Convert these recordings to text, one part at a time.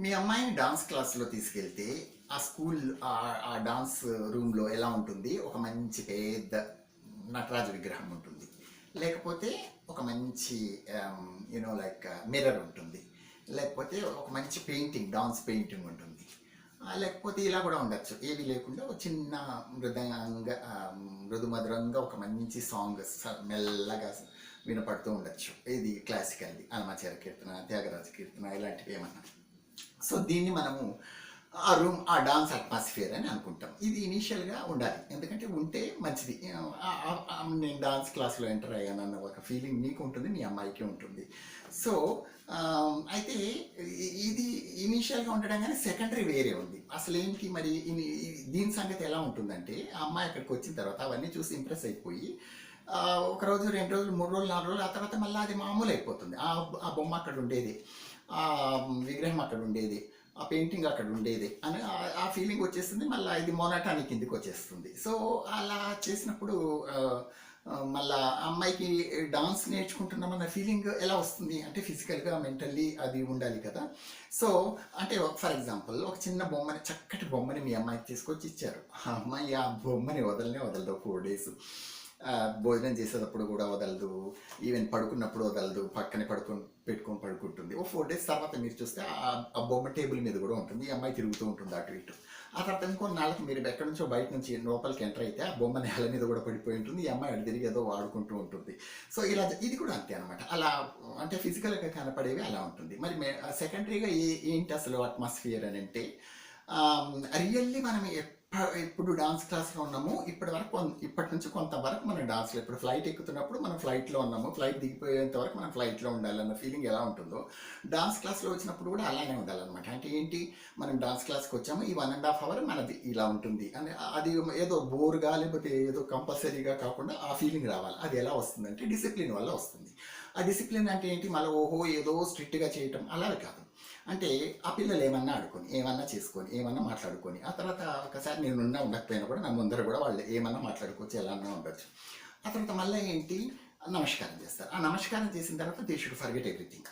మీ అమ్మాయిని డాన్స్ క్లాస్లో తీసుకెళ్తే ఆ స్కూల్ ఆ- డాన్స్ రూమ్లో ఎలా ఉంటుంది? ఒక మంచి పెద్ద నటరాజ విగ్రహం ఉంటుంది. లేకపోతే ఒక మంచి యూనో లైక్ మిర్రర్ ఉంటుంది. లేకపోతే ఒక మంచి పెయింటింగ్ డాన్స్ పెయింటింగ్ ఉంటుంది. లేకపోతే ఇలా కూడా ఉండొచ్చు. ఏవి లేకుండా ఒక చిన్న మృదంగా um, మృదుమధురంగా ఒక మంచి సాంగ్ స- మెల్లగా వినపడుతూ ఉండొచ్చు. ఇది క్లాసికల్ది అన్నమాచార్య కీర్తన త్యాగరాజ కీర్తన? ఇలాంటివి ఏమన్నా? సో దీన్ని మనము ఆ రూమ్ ఆ డాన్స్ అట్మాస్ఫియర్ అని అనుకుంటాం. ఇది ఇనీషియల్గా ఉండాలి. ఎందుకంటే ఉంటే మంచిది. నేను డాన్స్ క్లాస్లో ఎంటర్ అయ్యాను అన్న ఒక ఫీలింగ్ నీకు ఉంటుంది నీ అమ్మాయికి ఉంటుంది. సో అయితే ఇది ఇనీషియల్గా ఉండడం కానీ సెకండరీ వేరే ఉంది. అసలు ఏంటి మరి దీని సంగతి ఎలా ఉంటుందంటే ఆ అమ్మాయి అక్కడికి వచ్చిన తర్వాత అవన్నీ చూసి ఇంప్రెస్ అయిపోయి ఒక రోజు రెండు రోజులు మూడు రోజులు నాలుగు రోజులు ఆ తర్వాత మళ్ళీ అది మామూలు అయిపోతుంది ఆ ఆ బొమ్మ అక్కడ ఉండేది. ఆ విగ్రహం అక్కడ ఉండేది. ఆ పెయింటింగ్ అక్కడ ఉండేది. అని ఆ- ఫీలింగ్ వచ్చేస్తుంది మళ్ళీ ఇది మొనటానికి కిందికి వచ్చేస్తుంది. సో అలా చేసినప్పుడు మళ్ళా అమ్మాయికి డాన్స్ నేర్చుకుంటున్నామన్న ఫీలింగ్ ఎలా వస్తుంది? అంటే ఫిజికల్గా మెంటల్లీ అది ఉండాలి కదా. సో అంటే ఫర్ ఎగ్జాంపుల్ ఒక చిన్న బొమ్మని చక్కటి బొమ్మని మీ అమ్మాయికి తీసుకొచ్చి ఇచ్చారు. ఆ అమ్మాయి ఆ బొమ్మని వదలనే వదలదు. ఫోర్ డేస్ భోజనం చేసేటప్పుడు కూడా వదలదు. ఈవెన్ పడుకున్నప్పుడు వదలదు. పక్కనే పడుకొని పెట్టుకొని పడుకుంటుంది. ఓ ఫోర్ డేస్ తర్వాత మీరు చూస్తే ఆ బొమ్మ టేబుల్ మీద కూడా ఉంటుంది. ఈ అమ్మాయి తిరుగుతూ ఉంటుంది అటు ఇటు. ఆ తర్వాత ఇంకో నాళ్ళకి మీరు ఎక్కడి నుంచో బయట నుంచి లోపలికి ఎంటర్ అయితే ఆ బొమ్మ నేల మీద కూడా పడిపోయి ఉంటుంది. ఈ అమ్మాయి అటు తిరిగి ఏదో వాడుకుంటూ ఉంటుంది. సో ఇలా ఇది కూడా అంతే అనమాట అలా అంటే ఫిజికల్గా కనపడేవి అలా ఉంటుంది. మరి సెకండరీగా ఏ ఏంటి అసలు అట్మాస్ఫియర్ అని అంటే రియల్లీ మనం ఇప్పుడు డాన్స్ క్లాస్లో ఉన్నాము. ఇప్పటి వరకు ఇప్పటి నుంచి కొంతవరకు మనం డాన్స్లో ఇప్పుడు ఫ్లైట్ ఎక్కుతున్నప్పుడు మనం ఫ్లైట్లో ఉన్నాము. ఫ్లైట్ దిగిపోయేంత వరకు మనం ఫ్లైట్లో ఉండాలన్న ఫీలింగ్ ఎలా ఉంటుందో డాన్స్ క్లాస్లో వచ్చినప్పుడు కూడా అలానే ఉండాలన్నమాట. అంటే ఏంటి? మనం డాన్స్ క్లాస్కి వచ్చాము. ఈ వన్ అండ్ హాఫ్ అవర్ మనది ఇలా ఉంటుంది. అని అది ఏదో బోర్గా లేకపోతే ఏదో కంపల్సరీగా కాకుండా ఆ ఫీలింగ్ రావాలి. అది ఎలా వస్తుందంటే డిసిప్లిన్ వల్ల వస్తుంది. ఆ డిసిప్లిన్ అంటే ఏంటి? మళ్ళీ ఓహో ఏదో స్ట్రిక్ట్గా చేయటం. అలా కాదు. అంటే ఆ పిల్లలు ఏమన్నా ఆడుకొని ఏమన్నా చేసుకొని ఏమన్నా మాట్లాడుకొని ఆ తర్వాత ఒకసారి నేను ఉన్నా ఉండకపోయినా కూడా నా ముందర కూడా వాళ్ళు ఏమన్నా మాట్లాడుకోవచ్చు ఎలా అన్నా ఉండొచ్చు. ఆ తర్వాత మళ్ళీ ఏంటి? నమస్కారం చేస్తారు. ఆ నమస్కారం చేసిన తర్వాత they should forget everything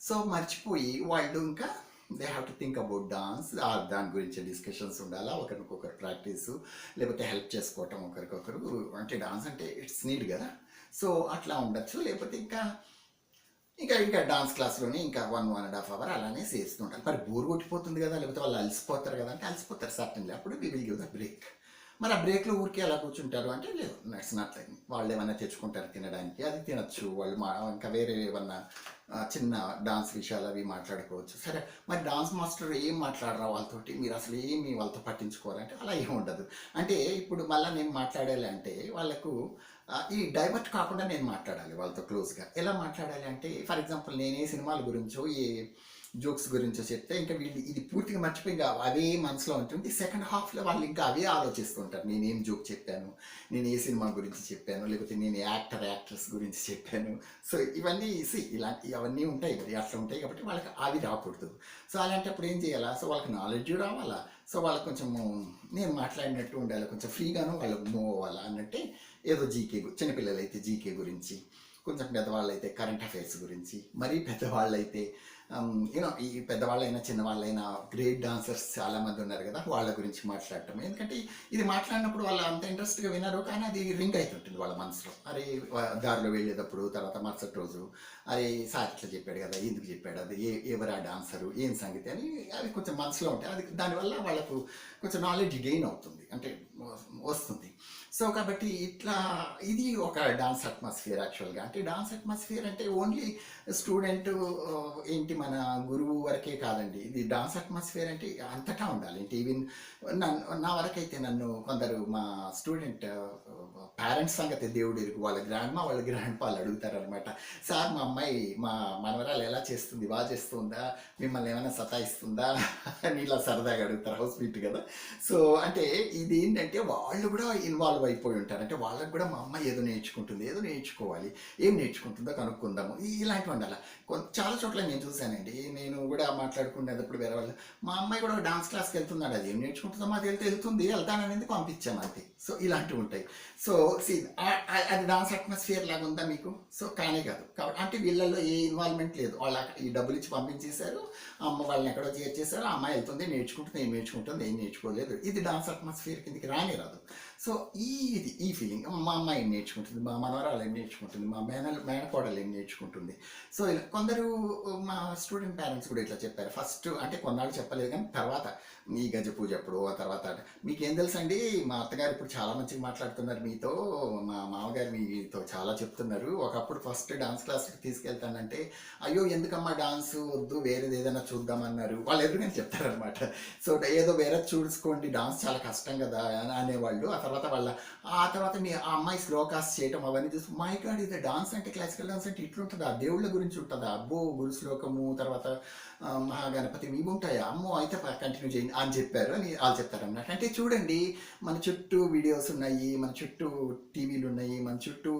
so మర్చిపోయి వాళ్ళు ఇంకా they have to think about dance దాని గురించి డిస్కషన్స్ ఉండాలా? ఒకరికొకరు ప్రాక్టీస్ లేకపోతే హెల్ప్ చేసుకోవటం ఒకరికొకరు. అంటే డాన్స్ అంటే ఇట్స్ నీడ్ కదా. సో అట్లా ఉండొచ్చు. లేకపోతే ఇంకా ఇంకా ఇంకా డాన్స్ క్లాస్లోనే ఇంకా one one and half hour అలానే చేస్తుంటారు మరి బోర్ కొట్టిపోతుంది కదా లేకపోతే వాళ్ళు అలసిపోతారు కదా అంటే అలసిపోతారు సర్టన్లీ అప్పుడు we will give the break మరి ఆ బ్రేక్లో ఊరికే అలా కూర్చుంటారు అంటే లేదు నట్స్ నాట్ లైక్ వాళ్ళు ఏమైనా తెచ్చుకుంటారు తినడానికి అది తినచ్చు. వాళ్ళు మా ఇంకా వేరే ఏమన్నా చిన్న డాన్స్ విషయాలు అవి మాట్లాడుకోవచ్చు. సరే మరి డాన్స్ మాస్టర్ ఏం మాట్లాడరా వాళ్ళతోటి? మీరు అసలు ఏమి వాళ్ళతో పట్టించుకోవాలంటే అలా ఏం ఉండదు. అంటే ఇప్పుడు మళ్ళీ నేను మాట్లాడాలి అంటే వాళ్ళకు ఈ డైవర్ట్ కాకుండా నేను మాట్లాడాలి వాళ్ళతో క్లోజ్గా ఎలా మాట్లాడాలి అంటే ఫర్ ఎగ్జాంపుల్ నేనే సినిమాల గురించో ఏ జోక్స్ గురించో చెప్తే ఇంకా వీళ్ళు ఇది పూర్తిగా మర్చిపోయి ఇంకా అవే మనసులో ఉంటుంది. సెకండ్ హాఫ్లో వాళ్ళు ఇంకా అవే ఆలోచిస్తుంటారు. నేనేం జోక్ చెప్పాను? నేను ఏ సినిమా గురించి చెప్పాను? లేకపోతే నేను యాక్టర్ యాక్ట్రెస్ గురించి చెప్పాను? సో ఇవన్నీ సి ఇలాంటి అవన్నీ ఉంటాయి కదా. అట్లా ఉంటాయి కాబట్టి వాళ్ళకి అవి రాకూడదు. సో అలాంటప్పుడు ఏం చేయాలా? సో వాళ్ళకి నాలెడ్జ్ రావాలా? సో వాళ్ళకి కొంచెము నేను మాట్లాడినట్టు ఉండాలి. కొంచెం ఫ్రీగాను వాళ్ళకి మూవ్ అవ్వాలా? అన్నట్టే ఏదో జీకే చిన్నపిల్లలు అయితే జీకే గురించి కొంచెం పెద్దవాళ్ళు అయితే కరెంట్ అఫైర్స్ గురించి మరీ పెద్దవాళ్ళు అయితే Um, యూనో ఈ పెద్దవాళ్ళైనా చిన్నవాళ్ళైనా గ్రేట్ డాన్సర్స్ చాలా మంది ఉన్నారు కదా వాళ్ళ గురించి మాట్లాడటం. ఎందుకంటే ఇది మాట్లాడినప్పుడు వాళ్ళు అంత ఇంట్రెస్ట్గా వినరు కానీ అది రింగ్ అవుతుంటుంది వాళ్ళ మనసులో. అరే దారిలో వెళ్ళేటప్పుడు తర్వాత మరుసటి రోజు అరే సార్ ఇట్లా చెప్పాడు కదా ఎందుకు చెప్పాడు అది ఏ ఎవరా డాన్సరు ఏం సంగతి అని అవి కొంచెం మనసులో ఉంటాయి. అది దానివల్ల వాళ్ళకు కొంచెం నాలెడ్జ్ గెయిన్ అవుతుంది అంటే వస్తుంది. సో కాబట్టి ఇట్లా ఇది ఒక డాన్స్ అట్మాస్ఫియర్ యాక్చువల్గా అంటే డాన్స్ అట్మాస్ఫియర్ అంటే ఓన్లీ స్టూడెంట్ ఏంటి మన గురువు వరకే కాదండి. ఇది డాన్స్ అట్మాస్ఫియర్ అంటే అంతటా ఉండాలి. అంటే ఈవెన్ నన్ను నా వరకైతే నన్ను కొందరు మా స్టూడెంట్ పేరెంట్స్ సంగతి దేవుడు ఇరుగు వాళ్ళ గ్రాండ్ మా వాళ్ళ గ్రాండ్ వాళ్ళు అడుగుతారనమాట సార్ మా అమ్మాయి మా మనవరాలు ఎలా చేస్తుంది? బాగా చేస్తుందా? మిమ్మల్ని ఏమైనా సతాయిస్తుందా? అని ఇలా సరదాగా అడుగుతారు హౌస్ మీట్ కదా. సో అంటే ఇది ఏంటంటే వాళ్ళు కూడా ఇన్వాల్వ్ అయిపోయి ఉంటారు. అంటే వాళ్ళకి కూడా మా అమ్మాయి ఏదో నేర్చుకుంటుంది ఏదో నేర్చుకోవాలి ఏం నేర్చుకుంటుందో కనుక్కుందాము ఇలాంటివి ఉండాలి. చాలా చోట్ల నేను చూశానండి. నేను కూడా మాట్లాడుకునేటప్పుడు వేరే వాళ్ళు మా అమ్మాయి కూడా డాన్స్ క్లాస్కి వెళ్తున్నాడు అది ఏం నేర్చుకుంటుందో మాకు వెళ్తే వెళ్తుంది వెళ్తాననేది పంపించాము అది సో ఇలాంటివి ఉంటాయి. సో సి అది డాన్స్ అట్మాస్ఫియర్ లాగా ఉందా మీకు? సో కానే కాదు. కాబట్టి అంటే వీళ్ళల్లో ఏ ఇన్వాల్వ్మెంట్ లేదు. వాళ్ళ ఈ డబ్బులు ఇచ్చి పంపించేశారు అమ్మ వాళ్ళని ఎక్కడో చేర్చేశారు అమ్మాయి వెళ్తుంది నేర్చుకుంటుంది ఏం నేర్చుకుంటుంది ఏం నేర్చుకోలేదు. ఇది డాన్స్ అట్మాస్ఫియర్ కిందకి రానే రాదు. సో ఈ ఇది ఈ ఫీలింగ్ మా అమ్మాయి ఏం నేర్చుకుంటుంది? మా మనవరాలు ఏం నేర్చుకుంటుంది? మా మేన మేనకోడలు ఏం నేర్చుకుంటుంది? సో ఇలా కొందరు మా స్టూడెంట్ పేరెంట్స్ కూడా ఇట్లా చెప్పారు. ఫస్ట్ అంటే కొన్నాళ్ళు చెప్పలేదు కానీ తర్వాత ఈ గజ పూజ అప్పుడు ఆ తర్వాత మీకేం తెలుసండి? మా అత్తగారు ఇప్పుడు చాలా మంచిగా మాట్లాడుతున్నారు మీతో. మా మామగారు మీతో చాలా చెప్తున్నారు. ఒకప్పుడు ఫస్ట్ డాన్స్ క్లాస్కి తీసుకెళ్తానంటే అయ్యో ఎందుకమ్మా డాన్స్ వద్దు వేరేది ఏదైనా చూద్దామన్నారు. వాళ్ళు ఎదురుగానే చెప్తారనమాట సో ఏదో వేరే చూసుకోండి డాన్స్ చాలా కష్టం కదా అని అనేవాళ్ళు ఆ తర్వాత వాళ్ళ ఆ తర్వాత మీ ఆ అమ్మాయి శ్లోకాస్ చేయటం అవన్నీ చూసి మై గాడ్ ఇది డాన్స్ అంటే క్లాసికల్ డాన్స్ అంటే ఇట్లుంటుందా? దేవుళ్ళ గురించి ఉంటుందా? అబ్బో గురు శ్లోకము తర్వాత మహాగణపతి ఇవి ఉంటాయా? అమ్మో అయితే కంటిన్యూ చేయండి అని చెప్పారు అని వాళ్ళు చెప్తారు అంటే చూడండి మన చుట్టూ వీడియోస్ ఉన్నాయి మన చుట్టూ టీవీలు ఉన్నాయి మన చుట్టూ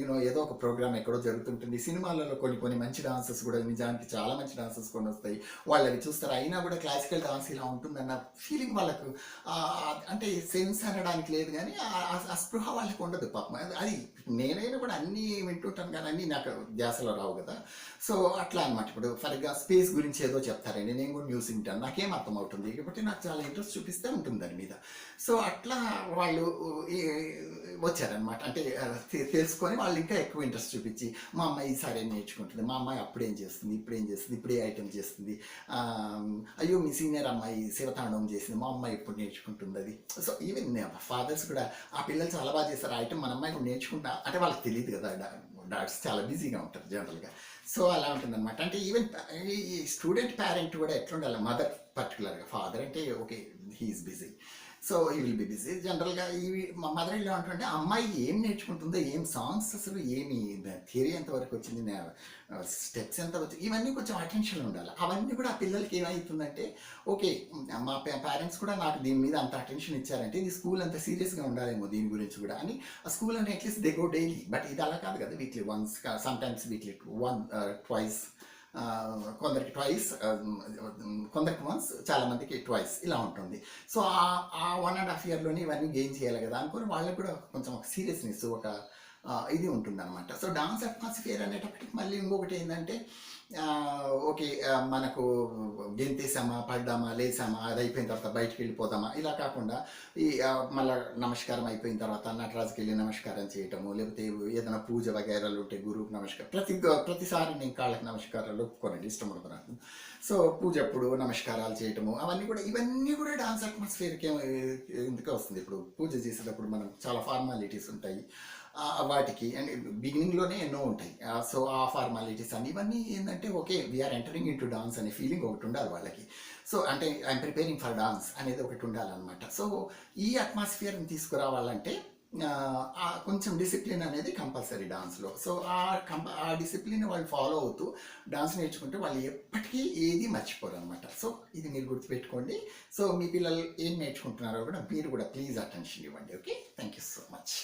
యూనో ఏదో ఒక ప్రోగ్రామ్ ఎక్కడో జరుగుతుంటుంది. సినిమాలలో కొన్ని కొన్ని మంచి డాన్సెస్ కూడా నిజానికి చాలా మంచి డాన్సెస్ కొన్ని వస్తాయి. వాళ్ళు అవి చూస్తారు. అయినా కూడా క్లాసికల్ డాన్స్ ఇలా ఉంటుందన్న ఫీలింగ్ వాళ్ళకు అంటే సెన్స్ అనడానికి లేదు. కానీ అస్పృహ స్పృహ వాళ్ళకి ఉండదు పాపం. అది- నేనైనా కూడా అన్నీ వింటుంటాను కానీ అన్నీ నాకు ధ్యాసలో రావు కదా. సో అట్లా అనమాట ఇప్పుడు సరిగ్గా స్పేస్ గురించి ఏదో చెప్తారండి. నేను కూడా న్యూస్ వింటాను. నాకేం అర్థం అవుతుంది కాబట్టి నాకు చాలా ఇంట్రెస్ట్ చూపిస్తే ఉంటుంది దాని మీద. సో అట్లా వాళ్ళు వచ్చారనమాట అంటే తెలుసుకొని వాళ్ళు ఇంకా ఎక్కువ ఇంట్రెస్ట్ చూపించి మా అమ్మాయి ఈసారి ఏం నేర్చుకుంటుంది? మా అమ్మాయి అప్పుడు ఏం చేస్తుంది? ఇప్పుడు ఏం చేస్తుంది? ఇప్పుడు ఏ చేస్తుంది? అయ్యో మీ సీనియర్ అమ్మాయి శివతాండవం చేసింది. మా అమ్మాయి ఇప్పుడు నేర్చుకుంటుంది అది? సో ఈవెన్ ఫాదర్ ఫాదర్స్ కూడా ఆ పిల్లలు చాలా బాగా చేస్తారు. ఐటమ్ మన అమ్మాయి నేర్చుకుంటా. అంటే వాళ్ళకి తెలియదు కదా డాక్టర్స్ చాలా బిజీగా ఉంటారు జనరల్గా. సో అలా ఉంటుందన్నమాట. అంటే ఈవెన్ ఈ స్టూడెంట్ పేరెంట్ కూడా ఎట్లుండాలి? మదర్ పర్టికులర్గా ఫాదర్ అంటే okay he's busy so he will be busy. జనరల్గా ఇవి మా మదర్ ఇల్లు అంటుంటే అమ్మాయి ఏం నేర్చుకుంటుందో ఏం సాంగ్స్ అసలు ఏమి థియరీ ఎంతవరకు వచ్చింది స్టెప్స్ ఎంత వచ్చింది ఇవన్నీ కొంచెం అటెన్షన్ ఉండాలి. అవన్నీ కూడా ఆ పిల్లలకి ఏమవుతుందంటే ఓకే మా పేరెంట్స్ కూడా నాకు దీని మీద అంత అటెన్షన్ ఇచ్చారంటే ఇది స్కూల్ అంత సీరియస్గా ఉండాలేమో దీని గురించి కూడా అని ఆ స్కూల్ అంటే at least they go daily. But ఇది అలా కాదు కదా weekly once some times weekly one twice కొందరికి ట్వైస్ కొందరికి వన్స్ చాలామందికి ట్వైస్ ఇలా ఉంటుంది. సో ఆ ఆ వన్ అండ్ హాఫ్ ఇయర్లోనే ఇవన్నీ గెయిన్ చేయాలి కదా అనుకుని వాళ్ళకి కూడా కొంచెం ఒక సీరియస్నెస్ ఒక ఇది ఉంటుందన్నమాట. సో డాన్స్ అట్మాస్ఫియర్ అనేటప్పటికి మళ్ళీ ఇంకొకటి ఏంటంటే ఓకే మనకు గెంతేసామా పడ్డామా లేసామా అది అయిపోయిన తర్వాత బయటికి వెళ్ళిపోదామా? ఇలా కాకుండా ఈ మళ్ళీ మళ్ళా నమస్కారం అయిపోయిన తర్వాత నటరాజుకి వెళ్ళి నమస్కారం చేయటము లేకపోతే ఏదైనా పూజ వగైరాలు ఉంటే గురువుకి నమస్కారం ప్రతి ప్రతిసారి నేను కాళ్ళకి నమస్కారాలు ఒప్పుకోనండి ఇష్టం ఉండదు నాకు. సో పూజ అప్పుడు నమస్కారాలు చేయటము అవన్నీ కూడా ఇవన్నీ కూడా డాన్స్ అట్మాస్ఫియర్కి ఎందుకు వస్తుంది. ఇప్పుడు పూజ చేసేటప్పుడు మనం చాలా ఫార్మాలిటీస్ ఉంటాయి. వాటికి అండ్ బిగినింగ్లోనే ఎన్నో ఉంటాయి. సో ఆ ఫార్మాలిటీస్ అని ఇవన్నీ ఏంటంటే అంటే okay we are entering into dance అనే ఫీలింగ్ ఒకటి ఉండాలి వాళ్ళకి. సో అంటే ఐఎమ్ ప్రిపేరింగ్ ఫర్ డాన్స్ అనేది ఒకటి ఉండాలన్నమాట. సో ఈ అట్మాస్ఫియర్ని తీసుకురావాలంటే కొంచెం డిసిప్లిన్ అనేది కంపల్సరీ డాన్స్లో సో ఆ కంప ఆ డిసిప్లిన్ వాళ్ళు ఫాలో అవుతూ డాన్స్ నేర్చుకుంటే వాళ్ళు ఎప్పటికీ ఏది మర్చిపోరు అనమాట సో ఇది మీరు గుర్తుపెట్టుకోండి. సో మీ పిల్లలు ఏం నేర్చుకుంటున్నారో కూడా మీరు కూడా ప్లీజ్ అటెన్షన్ ఇవ్వండి okay thank you so much